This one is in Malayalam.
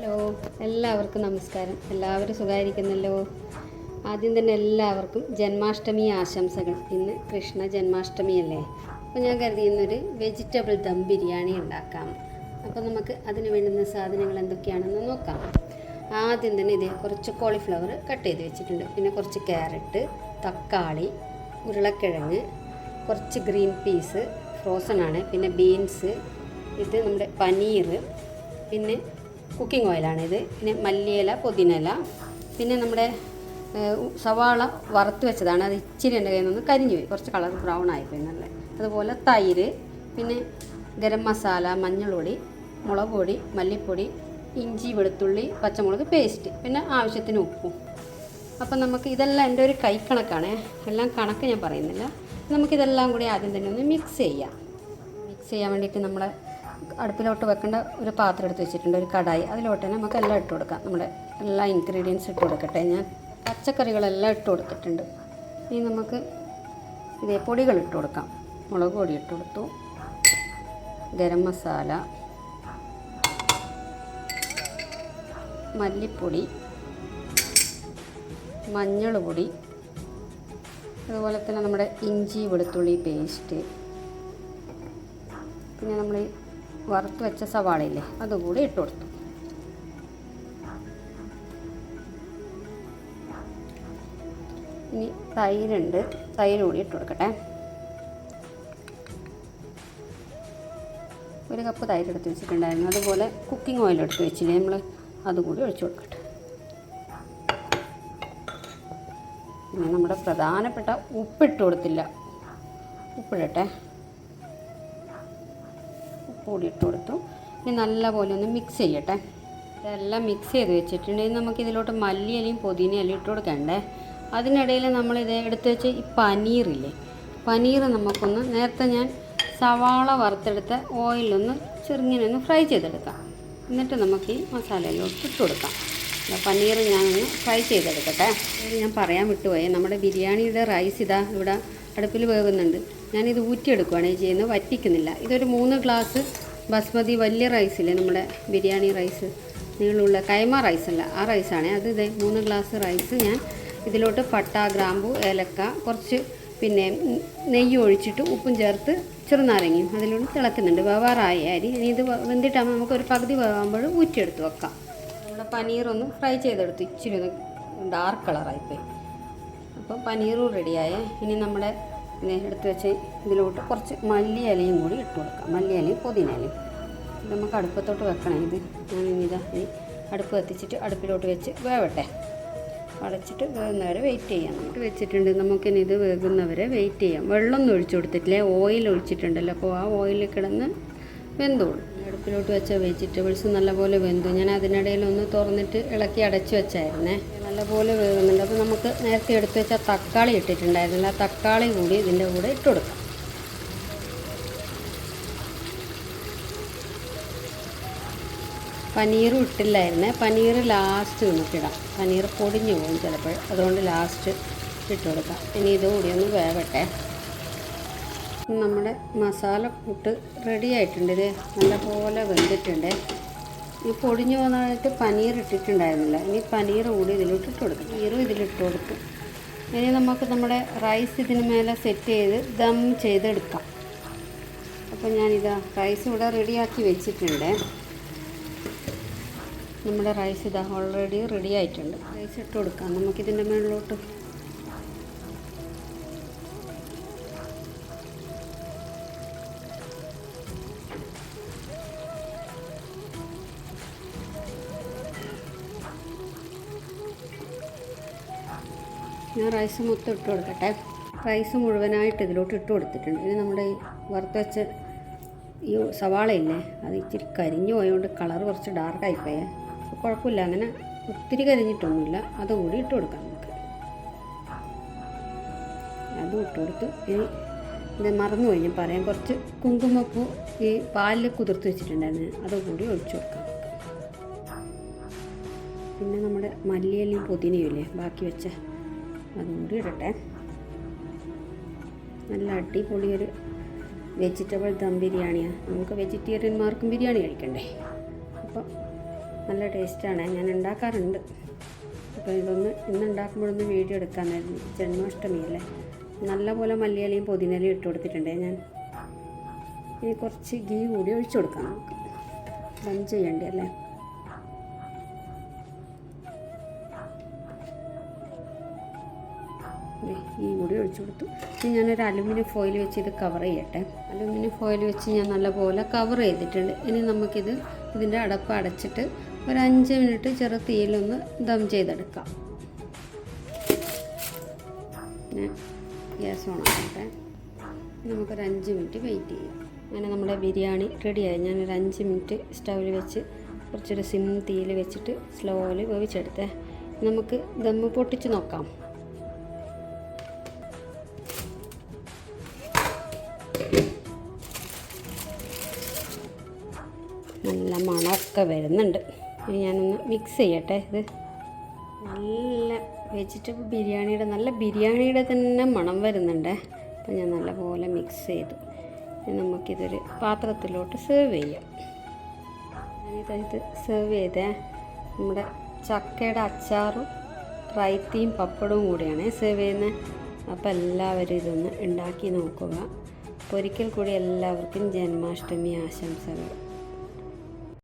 ഹലോ എല്ലാവർക്കും നമസ്കാരം. എല്ലാവരും സുഖമായിരിക്കുന്നല്ലോ? ആദ്യം തന്നെ എല്ലാവർക്കും ജന്മാഷ്ടമി ആശംസകൾ. ഇന്ന് കൃഷ്ണ ജന്മാഷ്ടമിയല്ലേ അപ്പോൾ ഞാൻ കരുതി ഇന്നൊരു വെജിറ്റബിൾ ദം ബിരിയാണി ഉണ്ടാക്കാം. അപ്പോൾ നമുക്ക് അതിന് വേണ്ടുന്ന സാധനങ്ങൾ എന്തൊക്കെയാണെന്ന് നോക്കാം. ആദ്യം തന്നെ ഇതേ കുറച്ച് കോളിഫ്ലവർ കട്ട് ചെയ്ത് വെച്ചിട്ടുണ്ട്. പിന്നെ കുറച്ച് ക്യാരറ്റ് തക്കാളി ഉരുളക്കിഴങ്ങ് കുറച്ച് ഗ്രീൻ പീസ് ഫ്രോസൺ ആണ്. പിന്നെ ബീൻസ് ഇത് നമ്മുടെ പനീർ പിന്നെ കുക്കിംഗ് ഓയിലാണിത് പിന്നെ മല്ലിയില പുതിനയില പിന്നെ നമ്മുടെ സവാള വറുത്ത് വെച്ചതാണ്. അത് ഇച്ചിരി എന്റെ കയ്യിൽ നിന്ന് കരിഞ്ഞു പോയി. കുറച്ച് കളർ ബ്രൗൺ ആയിപ്പോയി നല്ല. അതുപോലെ തൈര് പിന്നെ ഗരം മസാല മഞ്ഞൾപ്പൊടി മുളക് പൊടി മല്ലിപ്പൊടി ഇഞ്ചി വെളുത്തുള്ളി പച്ചമുളക് പേസ്റ്റ് പിന്നെ ആവശ്യത്തിന് ഉപ്പും. അപ്പം നമുക്ക് ഇതെല്ലാം എന്റെ ഒരു കൈക്കണക്കാണ് എല്ലാം കണക്ക് ഞാൻ പറയുന്നില്ല. നമുക്കിതെല്ലാം കൂടി ആദ്യം തന്നെ ഒന്ന് മിക്സ് ചെയ്യാം. മിക്സ് ചെയ്യാൻ വേണ്ടിയിട്ട് നമ്മൾ അടുപ്പിലോട്ട് വെക്കേണ്ട ഒരു പാത്രം എടുത്ത് വെച്ചിട്ടുണ്ട് ഒരു കടായി. അതിലോട്ട് തന്നെ നമുക്ക് എല്ലാം ഇട്ട് കൊടുക്കാം. നമ്മുടെ എല്ലാ ഇൻഗ്രീഡിയൻസ് ഇട്ട് കൊടുക്കട്ടെ. ഞാൻ പച്ചക്കറികളെല്ലാം ഇട്ട് കൊടുത്തിട്ടുണ്ട്. ഇനി നമുക്ക് ഇതേ പൊടികൾ ഇട്ട് കൊടുക്കാം. മുളക് പൊടി ഇട്ട് കൊടുത്തു. ഗരം മസാല. മല്ലിപ്പൊടി. മഞ്ഞൾ പൊടി. അതുപോലെ തന്നെ നമ്മുടെ ഇഞ്ചി വെളുത്തുള്ളി പേസ്റ്റ് പിന്നെ നമ്മൾ വറുത്ത് വെച്ച സവാളയില്ലേ അതുകൂടി ഇട്ട് കൊടുത്തു. ഇനി തൈരുണ്ട് തൈര് കൂടി ഇട്ട് കൊടുക്കട്ടെ. ഒരു കപ്പ് തൈര് എടുത്ത് വെച്ചിട്ടുണ്ടായിരുന്നു. അതുപോലെ കുക്കിംഗ് ഓയിൽ എടുത്ത് വെച്ചില്ലേ നമ്മൾ അതുകൂടി ഒഴിച്ചു കൊടുക്കട്ടെ. പിന്നെ നമ്മുടെ പ്രധാനപ്പെട്ട ഉപ്പിട്ട് കൊടുത്തില്ല. ഉപ്പിടട്ടെ. ഉപ്പ് കൂടി ഇട്ട് കൊടുത്തു. ഇനി നല്ലപോലെ ഒന്ന് മിക്സ് ചെയ്യട്ടെ. ഇതെല്ലാം മിക്സ് ചെയ്ത് വെച്ചിട്ടുണ്ടെങ്കിൽ നമുക്ക് ഇതിലോട്ട് മല്ലിയിലയും പുതിനയിലയും ഇട്ട് കൊടുക്കണ്ടേ? അതിനിടയിൽ നമ്മളിത് എടുത്ത് വെച്ച് ഈ പനീറില്ലേ പനീർ നമുക്കൊന്ന് നേരത്തെ ഞാൻ സവാള വറുത്തെടുത്ത ഓയിലൊന്ന് ചെറുങ്ങനെ ഒന്ന് ഫ്രൈ ചെയ്തെടുക്കാം. എന്നിട്ട് നമുക്ക് ഈ മസാലയിലോട്ട് ഇട്ട് കൊടുക്കാം. പനീർ ഞാനൊന്ന് ഫ്രൈ ചെയ്തെടുക്കട്ടെ. ഞാൻ പറയാൻ വിട്ടുപോയി നമ്മുടെ ബിരിയാണിയുടെ റൈസ് ഇതാ ഇവിടെ അടുപ്പിൽ വേകുന്നുണ്ട് ഞാനിത് ഊറ്റിയെടുക്കുകയാണ് ഈ ചെയ്യുന്നത് വറ്റിക്കുന്നില്ല. ഇതൊരു മൂന്ന് ഗ്ലാസ് ബസ്മതി വലിയ റൈസില്ലേ നമ്മുടെ ബിരിയാണി റൈസ് നീളമുള്ള കൈമ റൈസല്ല ആ റൈസാണ്. അത് ഇതേ മൂന്ന് ഗ്ലാസ് റൈസ് ഞാൻ ഇതിലോട്ട് പട്ട ഗ്രാമ്പു ഏലക്ക കുറച്ച് പിന്നെ നെയ്യ് ഒഴിച്ചിട്ട് ഉപ്പും ചേർത്ത് ചെറുനാരങ്ങയും അതിലൂടെ തിളക്കുന്നുണ്ട്. വേവാറായ അരി. ഇനി ഇത് വെന്തിട്ടാകുമ്പോൾ നമുക്ക് ഒരു പകുതി വേവാകുമ്പോൾ ഊറ്റിയെടുത്ത് വെക്കാം. നമ്മുടെ പനീറൊന്ന് ഫ്രൈ ചെയ്തെടുത്തു. ഇച്ചിരി ഒന്ന് ഡാർക്ക് കളറായിപ്പോയി. അപ്പോൾ പനീറും റെഡിയായേ ഇനി നമ്മുടെ ഇത് എടുത്ത് വെച്ച് ഇതിലോട്ട് കുറച്ച് മല്ലി ഇലയും കൂടി ഇട്ട് കൊടുക്കാം. മല്ലിയിലയും പുതിനയിലയും. ഇത് നമുക്ക് അടുപ്പത്തോട്ട് വെക്കണം. ഇത് ഇതാ ഈ അടുപ്പ് കത്തിച്ചിട്ട് അടുപ്പിലോട്ട് വെച്ച് വേവട്ടെ. അടച്ചിട്ട് വേകുന്നവരെ വെയിറ്റ് ചെയ്യാം. നമുക്ക് വെച്ചിട്ടുണ്ട്. നമുക്കിനി ഇത് വേകുന്നവരെ വെയിറ്റ് ചെയ്യാം. വെള്ളമൊന്നും ഒഴിച്ചു കൊടുത്തിട്ടില്ലേ. ഓയിൽ ഒഴിച്ചിട്ടുണ്ടല്ലോ. അപ്പോൾ ആ ഓയിലിൽ കിടന്ന് വെന്തോളും. അടുപ്പിലോട്ട് വെച്ച വെജിറ്റബിൾസ് നല്ലപോലെ വെന്തു. ഞാൻ അതിനിടയിൽ ഒന്ന് തുറന്നിട്ട് ഇളക്കി അടച്ചു വെച്ചായിരുന്നേ. നല്ലപോലെ വേകുന്നുണ്ട് അപ്പോൾ നമുക്ക് നേരത്തെ എടുത്ത് വെച്ച തക്കാളി ഇട്ടിട്ടുണ്ടായിരുന്നില്ല. തക്കാളി കൂടി ഇതിന്റെ കൂടെ ഇട്ട് കൊടുക്കാം. പനീറും ഇട്ടില്ലായിരുന്നേ. പനീർ ലാസ്റ്റ് നമുക്കിടാം പനീർ പൊടിഞ്ഞു പോകും ചിലപ്പോൾ. അതുകൊണ്ട് ലാസ്റ്റ് ഇട്ട് കൊടുക്കാം. ഇനി ഇത് കൂടി ഒന്ന് വേവട്ടെ. നമ്മുടെ മസാല കൂട്ട് റെഡി ആയിട്ടുണ്ട്. ഇത് നല്ലപോലെ വെന്തിട്ടുണ്ട്. ഈ പൊടിഞ്ഞു പോകുന്നതായിട്ട് പനീർ ഇട്ടിട്ടുണ്ടായിരുന്നില്ല. ഇനി പനീർ കൂടി ഇതിലോട്ട് ഇട്ട് കൊടുക്കും. പനീറും ഇതിലിട്ട് കൊടുക്കും ഇനി നമുക്ക് നമ്മുടെ റൈസ് ഇതിന് മേലെ സെറ്റ് ചെയ്ത് ദം ചെയ്തെടുക്കാം. അപ്പോൾ ഞാനിതാ റൈസ് ഇവിടെ റെഡിയാക്കി വെച്ചിട്ടുണ്ട്. നമ്മുടെ റൈസ് ഇതാ ഓൾറെഡി റെഡി ആയിട്ടുണ്ട്. റൈസ് ഇട്ട് കൊടുക്കാം. നമുക്കിതിന്റെ മുകളിലോട്ട് ഞാൻ റൈസ് മൊത്തം ഇട്ട് കൊടുക്കട്ടെ. റൈസ് മുഴുവനായിട്ട് ഇതിലോട്ട് ഇട്ട് കൊടുത്തിട്ടുണ്ട്. ഇനി നമ്മുടെ ഈ വറുത്ത് വെച്ച ഈ സവാളയില്ലേ അത് ഇച്ചിരി കരിഞ്ഞു പോയതുകൊണ്ട് കളർ കുറച്ച് ഡാർക്കായിപ്പോയേ കുഴപ്പമില്ല അങ്ങനെ ഒത്തിരി കരിഞ്ഞിട്ടൊന്നുമില്ല. അതുകൂടി ഇട്ട് കൊടുക്കാം നമുക്ക്. അതും ഇട്ട് കൊടുത്ത് ഇനി ഇത് മറന്നു പോയി. പറയാം കുറച്ച് കുങ്കുമപ്പൂ ഈ പാലിൽ കുതിർത്ത് വെച്ചിട്ടുണ്ടായിരുന്നു. അതുകൂടി ഒഴിച്ചു കൊടുക്കാം പിന്നെ നമ്മുടെ മല്ലിയിലയും പുതിനയും ഇല്ലേ ബാക്കി വെച്ച അതും കൂടി ഇടട്ടെ. നല്ല അടിപൊളിയൊരു വെജിറ്റബിൾ ദം ബിരിയാണിയാണ് നമുക്ക് വെജിറ്റേറിയന്മാർക്കും ബിരിയാണി കഴിക്കണ്ടേ? അപ്പം നല്ല ടേസ്റ്റാണ് ഞാൻ ഉണ്ടാക്കാറുണ്ട്. അപ്പോൾ ഇതൊന്ന് ഇന്ന് ഉണ്ടാക്കുമ്പോഴൊന്ന് വീഡിയോ എടുക്കാനായിരുന്നു. ജന്മാഷ്ടമിയല്ലേ നല്ലപോലെ മല്ലിയിലയും പുതിനയിലയും ഇട്ട് കൊടുത്തിട്ടുണ്ട്. ഞാൻ ഇനി കുറച്ച് ഗീ കൂടി ഒഴിച്ചു കൊടുക്കാം നമുക്ക്. ദം ചെയ്യണ്ടേ അല്ലേ? ഈ കൂടി ഒഴിച്ചു കൊടുത്തു. ഇനി ഞാനൊരു അലുമിനിയം ഫോയിൽ വെച്ച് ഇത് കവർ ചെയ്യട്ടെ. അലുമിനിയം ഫോയിൽ വെച്ച് ഞാൻ നല്ലപോലെ കവർ ചെയ്തിട്ടുണ്ട്. ഇനി നമുക്കിത് ഇതിന്റെ അടപ്പ് അടച്ചിട്ട് ഒരു അഞ്ച് മിനിറ്റ് ചെറു തീയിലൊന്ന് ദം ചെയ്തെടുക്കാം. ഗ്യാസ് ഓൺ ആക്കട്ടെ നമുക്കൊരു അഞ്ച് മിനിറ്റ് വെയിറ്റ് ചെയ്യാം. അങ്ങനെ നമ്മുടെ ബിരിയാണി റെഡിയായി. ഞാനൊരു അഞ്ച് മിനിറ്റ് സ്റ്റൗവിൽ വെച്ച് കുറച്ചൊരു സിം തീയിൽ വെച്ചിട്ട് സ്ലോയിൽ വേവിച്ചെടുത്തേ. നമുക്ക് ദമ്മ് പൊട്ടിച്ച് നോക്കാം. നല്ല മണമൊക്കെ വരുന്നുണ്ട് ഞാനൊന്ന് മിക്സ് ചെയ്യട്ടെ ഇത്. നല്ല വെജിറ്റബിൾ ബിരിയാണിയുടെ നല്ല ബിരിയാണിയുടെ തന്നെ മണം വരുന്നുണ്ട്. അപ്പം ഞാൻ നല്ലപോലെ മിക്സ് ചെയ്തു. നമുക്കിതൊരു പാത്രത്തിലോട്ട് സെർവ് ചെയ്യാം. ഞാനിത് ഇത് സെർവ് ചെയ്തേ. നമ്മുടെ ചക്കയുടെ അച്ചാറും റൈത്തിയും പപ്പടവും കൂടിയാണ് സെർവ് ചെയ്യുന്നത് അപ്പോൾ എല്ലാവരും ഇതൊന്ന് ഉണ്ടാക്കി നോക്കുക. ഒരിക്കൽ കൂടി എല്ലാവർക്കും ജന്മാഷ്ടമി ആശംസകൾ.